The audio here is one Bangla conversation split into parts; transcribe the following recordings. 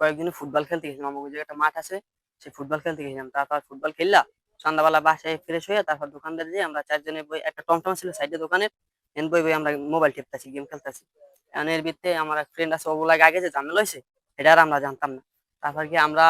কয়েকদিন ফুটবল খেলতে গেছিলাম আমাদের যে একটা মাঠ আছে, সেই ফুটবল খেলতে গেছিলাম। তারপর ফুটবল খেললা, সন্ধ্যাবেলা বাসায় ফ্রেশ হয়ে তারপর দোকানদার দিয়ে আমরা চারজনে বই, একটা টমটম ছিল সাইডে দোকানে এন বই বই আমরা মোবাইল টিপতেছি গেম খেলতেছি। এখন এর ভিত্তে আমার ফ্রেন্ড আছে ওগুলাকে আগে যে ঝামেলা হয়েছে এটা আর আমরা জানতাম না। তারপর কি আমরা,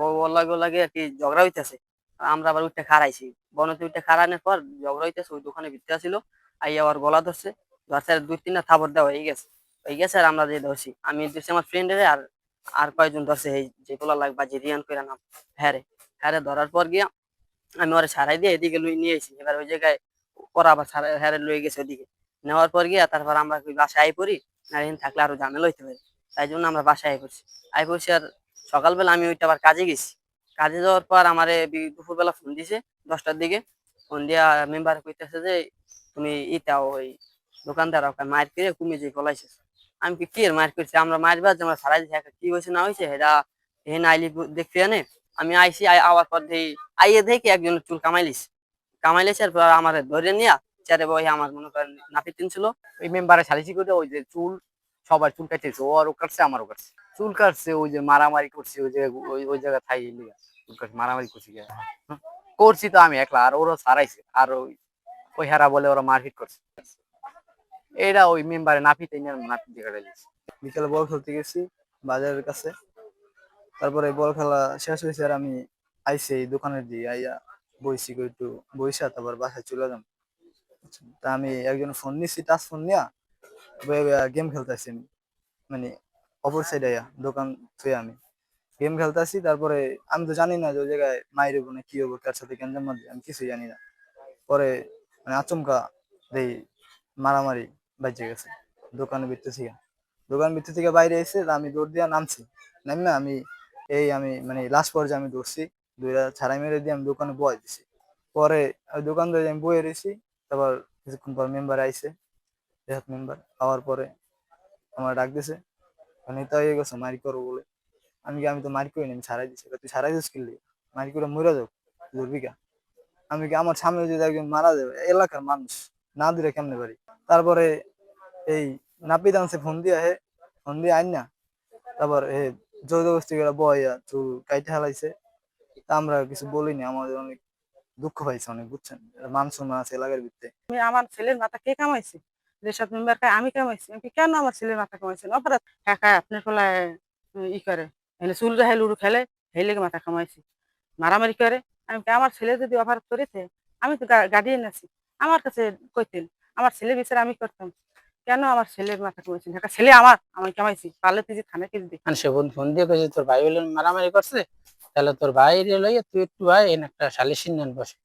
ও লাগে ওর লাগে আর কি ঝগড়া হইতেছে, আমরা আবার উঠতে খারাইছি বনতে উঠতে খারানোর পর ঝগড়া হইতেছে, ওই দোকানে ভিতরে ছিল আই আবার গলা ধরছে ধরছে দুই তিনটা থাবর দেওয়া হয়ে গেছে। হয়ে গেছে আর আমরা যে ধরছি, আমি ধরছি আমার ফ্রেন্ডের আর আর কয়েকজন ধরছে, এই যে পোলা লাগবা যে রিয়ান কইরা নাম হ্যাঁ রে হ্যাঁ ধরার পর গিয়া আমি ওরা সারাই দিয়ে এদিকে লুই নিয়ে এসেছি এবার ওই জায়গায় ওরা আবার সারাই হ্যাঁ লুয়ে গেছে ওদিকে নেওয়ার পর গিয়া তারপর আমরা বাসায় আই পড়ি আর এখানে থাকলে আরও ঝামেলা হইতে পারে। তাই জন্য আমরা বাসায় আই পড়ছি। আই পড়ছি আর সকালবেলা আমি ওইটা আবার কাজে গেছি। কাজে যাওয়ার পর আমার দুপুরবেলা ফোন দিছে দশটার দিকে। ফোন দিয়া মেম্বার কইতেছে যে, তুমি ইটাও ওই দোকানদার মার করে কমে যে পলাইছে আমি কি এর মার করছি? আমরা মারবা যে আমরা সারাই দিছি কি হয়েছে না হয়েছে? সেটা এখানে আইলি দেখতে আনে আমি আইসি আই আওয়ার পর দেখি, আইয়ে দেখি একজন চুল কামাইলিস। কামাইলিস আর পর আমার ধরে নিয়া চারে বই আমার মনে করেন নাপিত ছিল। ওই মেম্বারে সালিসি করে ওই যে চুল, সবার চুল কাটতেছে ও আরও কাটছে, আমারও কাটছে। চুল কাটছে, ওই যে মারামারি করছে, ওই যে ওই জায়গা থাই চুল কাটছে, মারামারি করছি। করছি তো আমি একলা, আর ওরা সারাইছে। আর ওই ওই হারা বলে ওরা মারপিট করছে। এটা ওই মেম্বারে নাপিতে নিয়ে নাপিত দিয়ে কাটাইছে বিকেলে বল খেলতে গেছি বাজারের কাছে। তারপরে বল খেলা শেষ হয়েছে আর আমি আইসি এই দোকানের দিয়ে আইয়া বইছি একটু বইসা, তারপর বাসায় চলে যাম। তা আমি একজন ফোন নিছি, টাচ ফোন নিয়া গেম খেলতেছি আমি। মানে অপর সাইডে আইয়া, দোকান থুয়ে আমি। গেম খেলতেছি, তারপরে আমি তো জানি না যে ওই জায়গায় মাইরে না কি হব কার সাথে কেন মারবে আমি কিছুই জানি না। পরে মানে আচমকা দেই মারামারি বাজে গেছে। দোকানের ভিতর থেকে। দোকান ভিতর থেকে বাইরে এসে আমি দৌড় দিয়া নামছি। নামে আমি এই আমি মানে লাস্ট পর্যায়ে আমি দৌড়ছি। দুইটা ছাড়াই মেরে দিয়ে আমি দোকানে বয় দিছি। পরে ওই দোকান ধরে আমি বয়ে রয়েছি। তারপর কিছুক্ষণ পর মেম্বার আইসে দেহাত মেম্বার আওয়ার পরে আমার ডাক দিছে। নেতা হয়ে গেছে, মারি করব বলে। আমি কি আমি তো মারি করিনি, আমি ছাড়াই দিছি। তুই ছাড়াই দিস কিনলি মারি করে মরে যাও দুর্বিকা আমি কি আমার সামনে যদি একজন মারা যাবে, এলাকার মানুষ, না দিলে কেমনে পারি? তারপরে এই নাপিত আনছে, ফোন দিয়ে হে ফোন দিয়ে আইন না। তারপর এ জোরদস্তি করে বয়া চুল কাইটে হালাইছে। তা আমরা কিছু বলিনি আমাদের অনেক দুঃখ পাইছে অনেক, বুঝছেন? মান সম্মান আছে এলাকার ভিত্তে। আমার ছেলের মাথা কে কামাইছে? রেশাদ মেম্বার আমি কামাইছি, আমি কেন আমার ছেলের মাথা কামাইছেন অপরাধ। একাই আপনার ফলায় ই করে, এনে চুল রাহে লুডু খেলে লেগে মাথা কামাইছি। মারামারি করে। আমি আমার ছেলে যদি অপরাধ করেছে আমি তো গার্ডিয়ান আছি। আমার কাছে কইতেন, আমার ছেলে বিচার আমি করতাম। কেন আমার ছেলের মাথা কামাইছেন একটা ছেলে আমার, আমি কামাইছি পারলে তুই থানা কেস সে ফোন দিয়ে কইছে, তোর ভাই বলে মারামারি করছে? তাহলে তোর ভাই রে লইয়া তুই একটু ভাই এনে একটা সালিসি নেন বসে।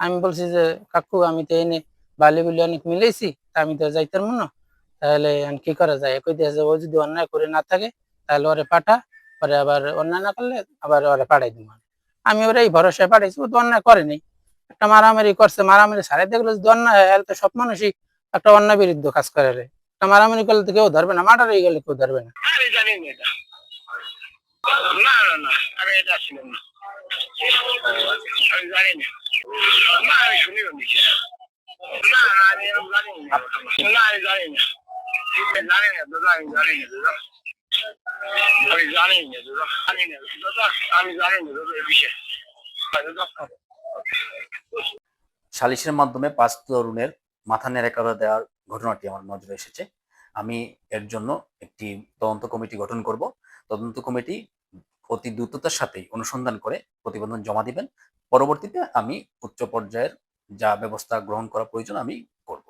আমি বলছি যে, কাকু, আমি তো এনে বালি বুলি অনেক মিলেছি আমি তো যাইতাম না। তাহলে কি করা যায়? কই দিয়ে ও যদি অন্যায় করে না থাকে, তাহলে ওরে পাঠা, পরে আবার অন্যায় না করলে আবার ওরে পাঠাই দিব আমি। ওরে এই ভরসায় পাঠাইছি, ও তো অন্যায় করেনি একটা মারামারি করছে, মারামারি সারাই দেখল যদি অন্যায় হয় তো সব মানুষই একটা অন্যায় বিরুদ্ধ কাজ করে রে। একটা মারামারি করলে তো কেউ ধরবে না মার্ডার হয়ে গেলে কেউ ধরবে না। আমি জানি না এটা। না না না আমি এটা ছিলাম না। আমি জানি না। না আমি শুনি নি না না আমি জানি না। না আমি জানি না। আমি জানি না দাদা আমি জানি না দাদা। আমি জানি না দাদা জানি না দাদা আমি জানি না দাদা এই বিষয়ে। দাদা। সালিসের মাধ্যমে পাঁচ তরুণের মাথা নেড়ে কাদা দেওয়ার ঘটনাটি আমার নজরে এসেছে। আমি এর জন্য একটি তদন্ত কমিটি গঠন করব। তদন্ত কমিটি অতি দ্রুততার সাথেই অনুসন্ধান করে প্রতিবেদন জমা দিবেন। পরবর্তীতে আমি উচ্চ পর্যায়ের যা ব্যবস্থা গ্রহণ করা প্রয়োজন আমি করব।